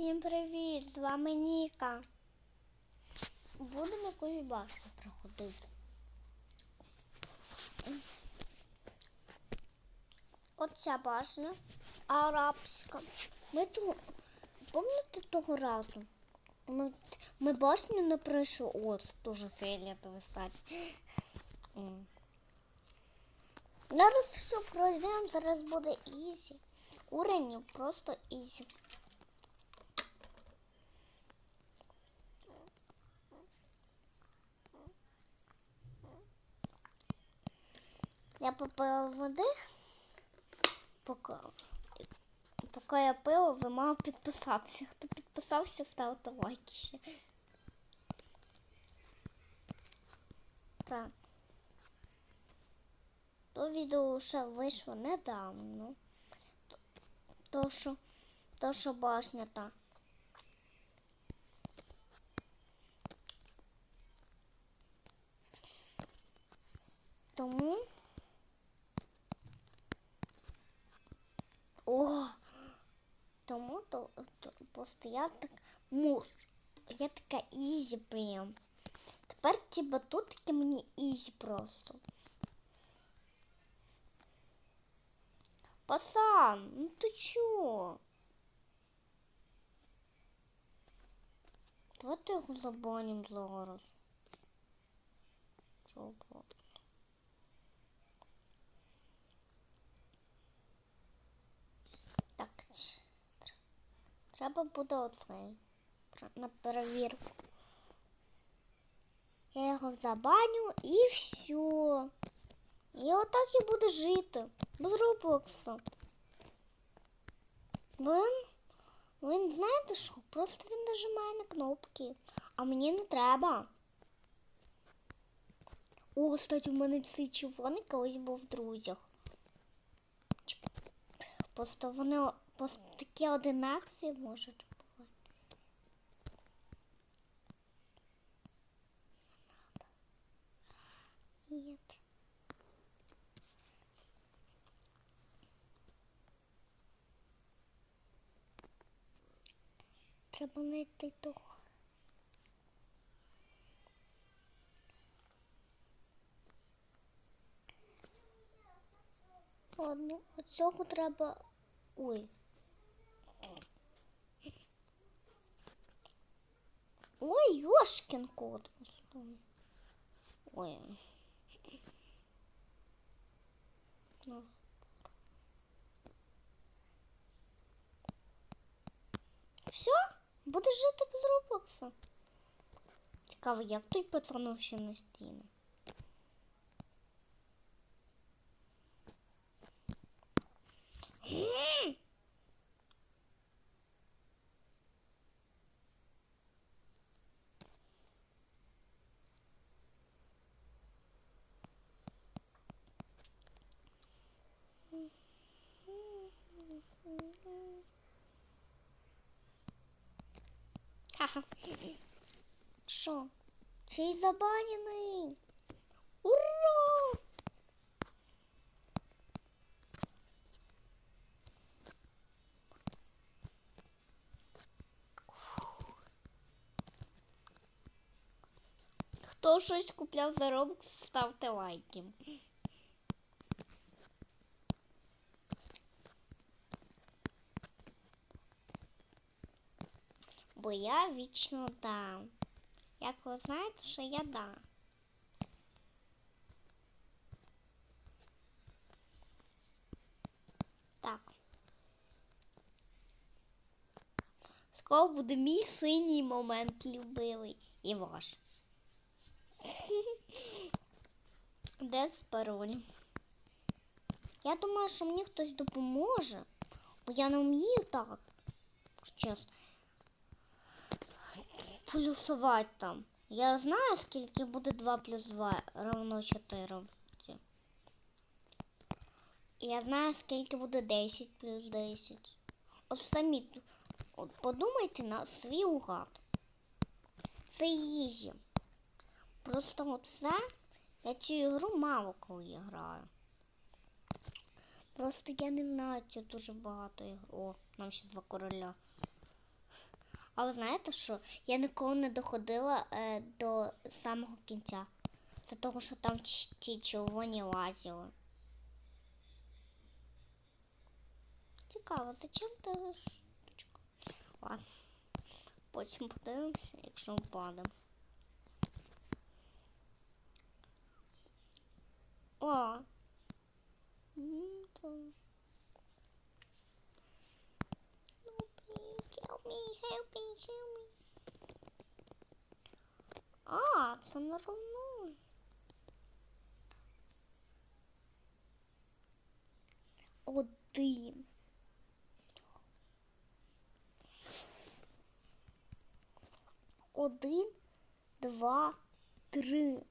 Всім привіт! З вами Ніка. Будемо якусь башню проходити. Оця башня арабська. Ми ту, пам'ятаєте того разу? Ми, ми башню не пройшли. От, дуже фіолетовий стать. Зараз все пройдемо, зараз буде ізі. Уровень просто ізі. Я попила води, поки, поки я пила, ви мав підписатися. Хто підписався, ставте лайки ще. Так. То відео ще вийшло недавно. То- То, що, то, що башня та. Тому. О! Тому то, то просто я так муж. Я така ізі прям. Тепер ці батутики мені ізі просто. Пацан, ну ти чо? Давайте його забаним зараз. Чого просто? Так. ч- тр- Треба буде оцей. На перевірку. Я його забаню і все. І отак і буде жити. Без Роблокса. Він, він знаєте що? Просто він нажимає на кнопки. А мені не треба. О, кстати, у мене цей червоний колись був в друзях. Просто вони о- такі одинакові можуть бути. Нет. Треба знайти того. Ладно, от цього треба. Ой. Ой, Йошкін кот. Ой. Ну. Все? Будеш жити без Роблокса? Цікаво, як той пацанов ще на стіни. Ха-ха. Що? Цей забанений. Ура! Хто щось купляв за Robux, ставте лайки. Бо я вічно дам. Як ви знаєте, що я дам. Так. Скоро буде мій синій момент любимий. І ваш. Де з паролем? Я думаю, що мені хтось допоможе, бо я не вмію так. Чесно. Плюсувати там. Я знаю, скільки буде 2 плюс 2 равно 4. Я знаю, скільки буде 10 плюс 10. От самі от подумайте на свій угад. Це ізі. Просто от це я цю ігру мало коли граю. Просто я не знаю, що дуже багато ігр. О, нам ще два короля. А ви знаєте, що я ніколи не доходила е, до самого кінця. Це того, що там ті червоні лазили. Цікаво, зачем та штучка? Ладно. Потім подивимося, якщо впадемо. О! М, то- help me, help me, help me. А, це не равно. Один. Один, два, три.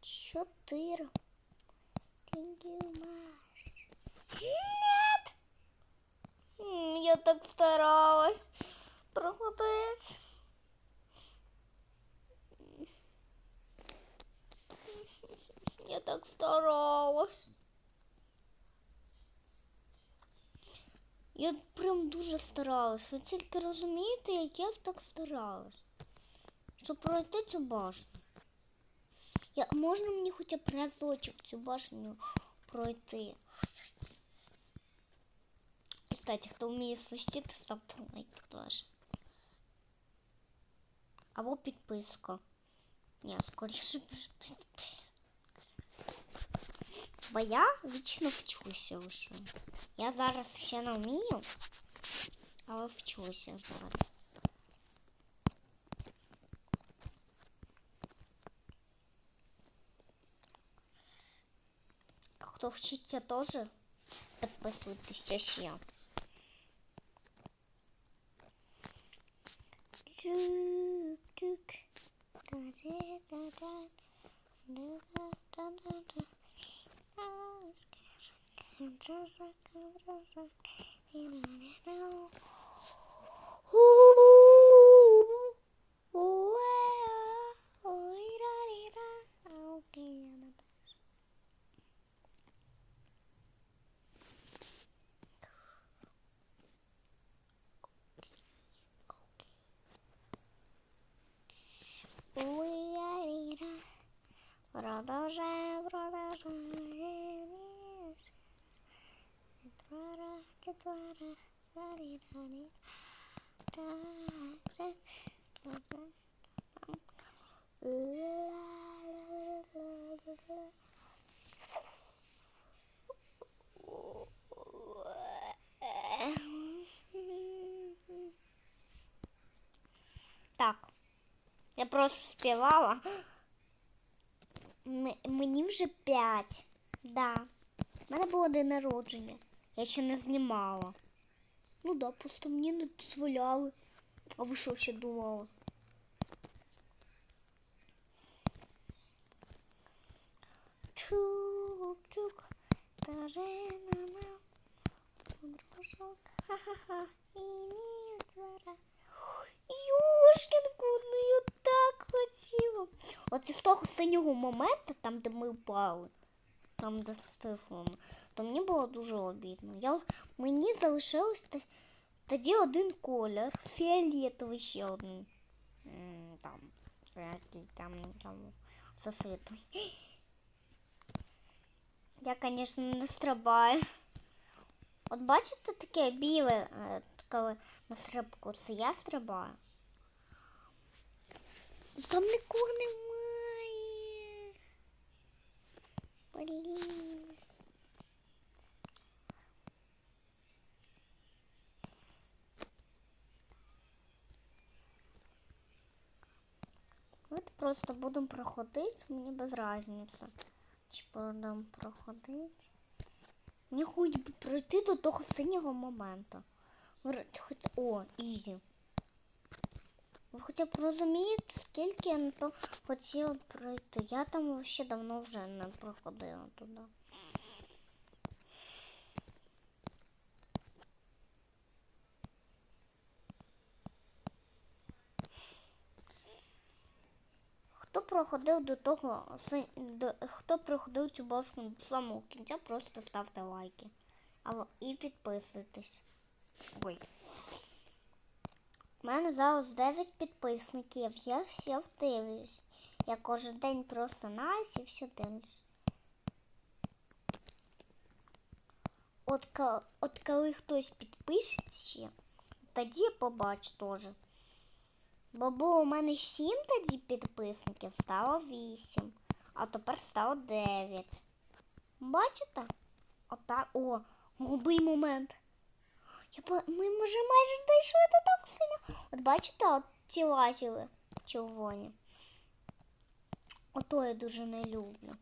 Чотири. Нет! М, Я так старалась проходить. Я так старалась. Я прям дуже старалась. Ви тільки розумієте, як я так старалась. Щоб пройти цю башню. Я, можна мені хоча б разочок цю башню пройти? І, кстати, хто вміє свистіти, ставте лайк теж. Або підписку. Ні, скоріше підписку. Бо я вічно вчуся вже. Я зараз ще не вмію, але вчуся зараз. Хто вчиться теж, підписуйтеся ще. Чук-чук. Та-де-та-та. Так, я просто співала. Мені вже п'ять. Да. У мене було день народження. Я ще не знімала. Ну да, просто мені не дозволяли. А ви що ще думали? Чук-чук, подружок, ха-ха-ха, і ні двора. Юшкінку, ну я так хотіла. От із того синього моменту, там, де ми впали, там, де з телефоном, то мені було дуже обідно. Я, мені залишилось тоді один колір, фіолетовий ще один. Там, який там, там. Я, звісно, не стрибаю. От бачите таке біле, е, коли на стрибку, це я стрибаю. Там нікого немає. Блін. Давайте просто будемо проходити, мені без різниці. Чи будемо проходити. Мені хоч би пройти до того синього моменту. Хоч... О, ізі. Ви хоча б розумієте, скільки я на то хотіла пройти. Я там ще давно вже не проходила туди. Хто проходив до того, хто проходив цю башню до самого кінця, просто ставте лайки. І підписуйтесь. Ой. У мене зараз 9 підписників. Я все вдивлюсь. Я кожен день просинаюсь і все дивлюсь. От, от коли хтось підпишеться, тоді я побачу теж. Бо у мене 7 тоді підписників, стало 8, а тепер стало 9. Бачите? Отак. О, голубий момент. Я. Ми може майже дійшли до так сильно. От бачите, от ці лазили червоні. Ото я дуже не люблю.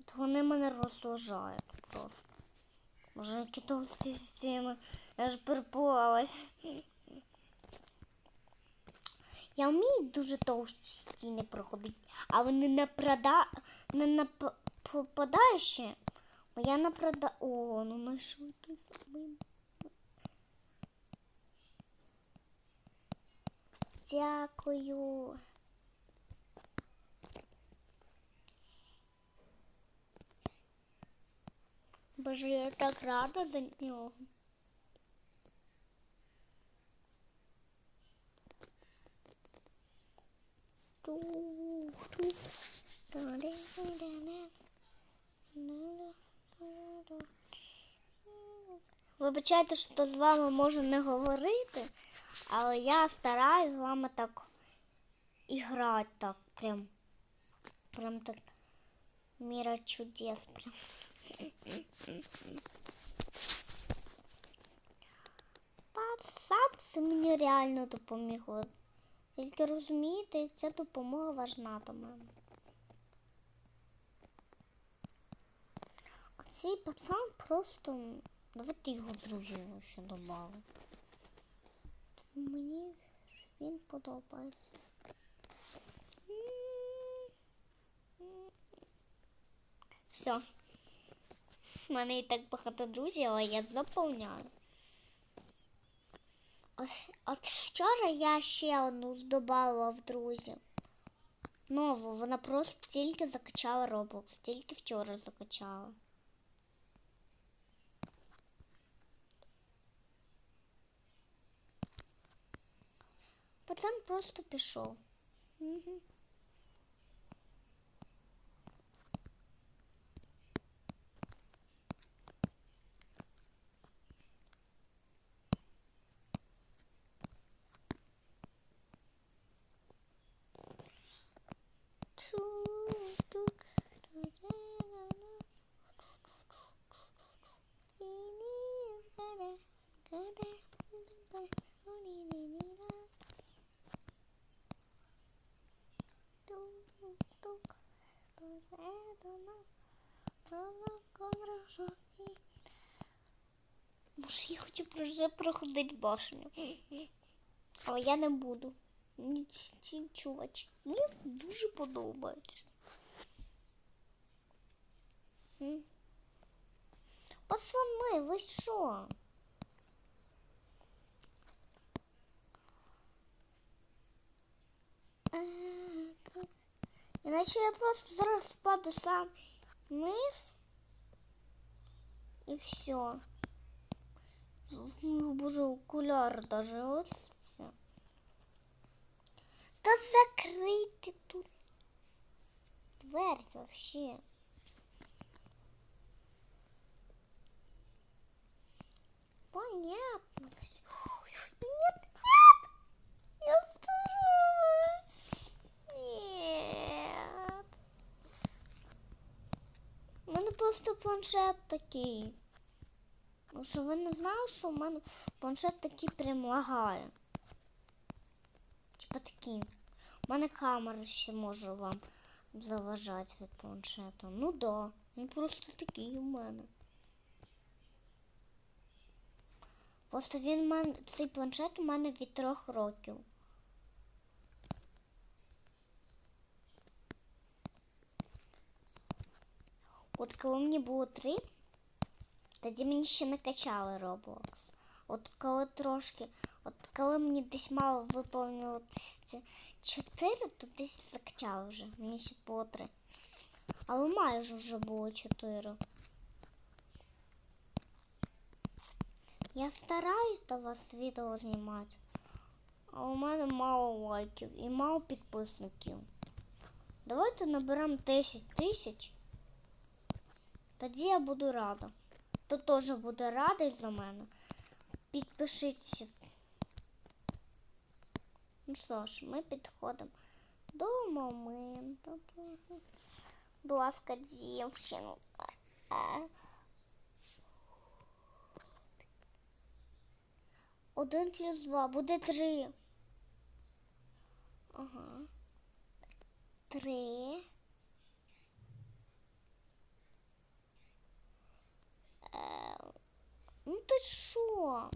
От вони мене розважають просто. Може, які товсті стіни. Я ж перепугалась. Я вмію дуже товсті стіни проходити, але не на прода... не на п- попадаючі. Бо я на прода... О, ну знайшли той самий. Дякую. Боже, я так рада за нього. Тух, тух. Вибачайте, що з вами можу не говорити, але я стараюсь з вами так і грати так прям. Прям так. Міра чудес прям. Пацан мені реально допомігло. Тільки розумієте, ця допомога важна мене. А цей пацан просто. Давайте його дружину ще добавимо. Мені він подобається. Все. У мене і так багато друзів, але я заповняю. От, от вчора я ще одну додала в друзі. Нову, вона просто тільки закачала Roblox, тільки вчора закачала. Пацан просто пішов. Угу. Хочу вже проходити башню. Але я не буду. Ці- чувачі. Мені дуже подобається. Пацани, ви що? Іначе я просто зараз впаду сам вниз. І все. Ну, боже, окуляр даже ось це. Та закрийте тут дверь вообще. Понятно. Нет, нет! Я стараюсь. Нет. У мене просто планшет такий. Що ви не знали, що у мене планшет такий прям лагає. Типа такий. У мене камера ще може вам заважати від планшету. Ну да, він просто такий у мене. Просто він у мене, цей планшет у мене від трьох років. От коли мені було три, тоді мені ще не качали Roblox. От коли трошки, от коли мені десь мало виповнилось чотири, то десь закачали вже. Мені ще було три. Але майже вже було чотири. Я стараюсь до вас відео знімати, А у мене мало лайків і мало підписників. Давайте наберемо 10 тисяч. Тоді я буду рада. Хто теж буде радий за мене. Підпишіться. Ну що ж, ми підходимо до моменту. Будь ласка, дівчинка. Один плюс два буде три. Ага. Три. Ну ти що?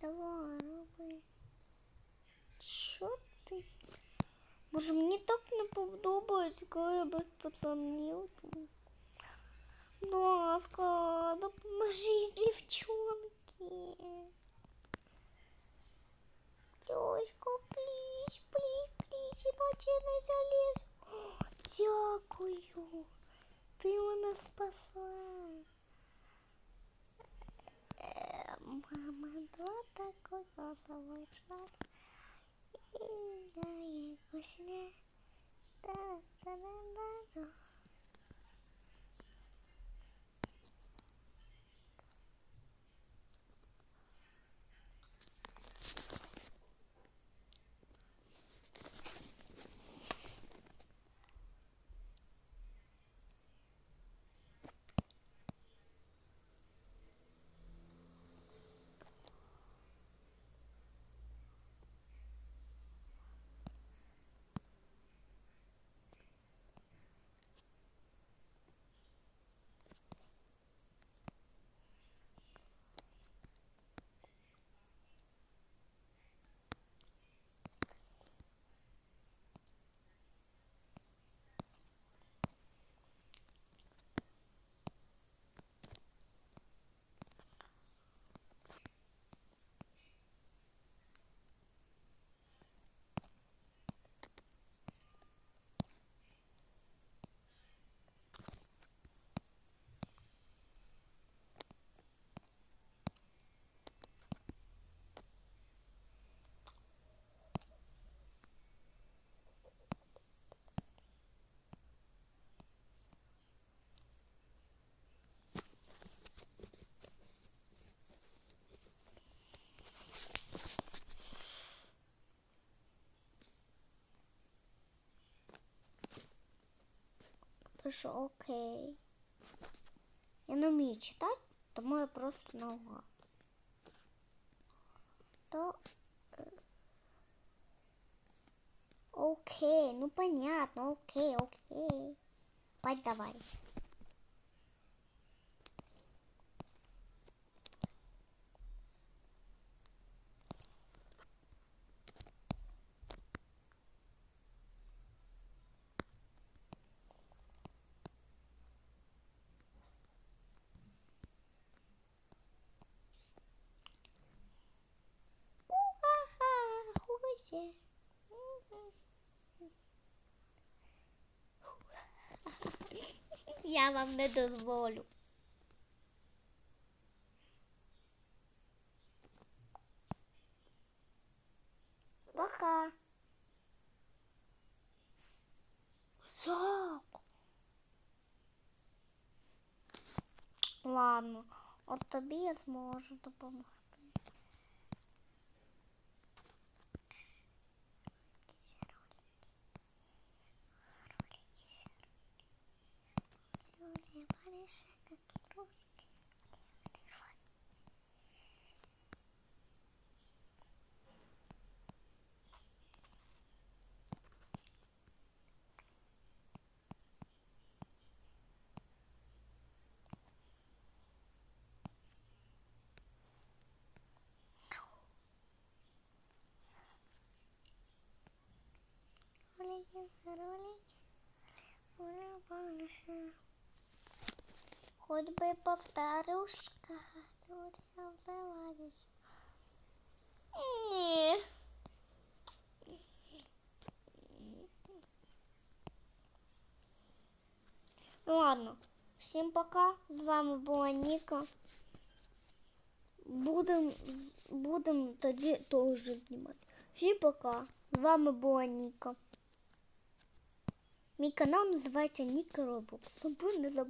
Давай, роби. Що ти? Боже, мені так не подобається, коли я без пацанів. Будь ласка, допоможіть, дівчонки. Дівчинка, пліз, пліз, пліз, іначе я не заліз. О, Дякую. Ти мене спасла. Е, Мама, два такого заводчат. І я якось не... Та-та-та-та-та. Пишу окей. Я не вмію читати, тому я просто наугад. То... е, Окей, ну понятно, окей, окей. Пать давай. Хуйся. Я вам не дозволю. Пока. Зак. Ладно, от тобі я зможу допомогти. Ролики, ролики, улыбайся. Хоть бы повторюшка, тут я взываюсь. Не. Ну ладно, Всім пока. З вами була Ніка. Будем, з- будем тоді теж знімати. Всім пока. З вами була Ніка. Мій канал називається Ніка Робокс. Собу не забули.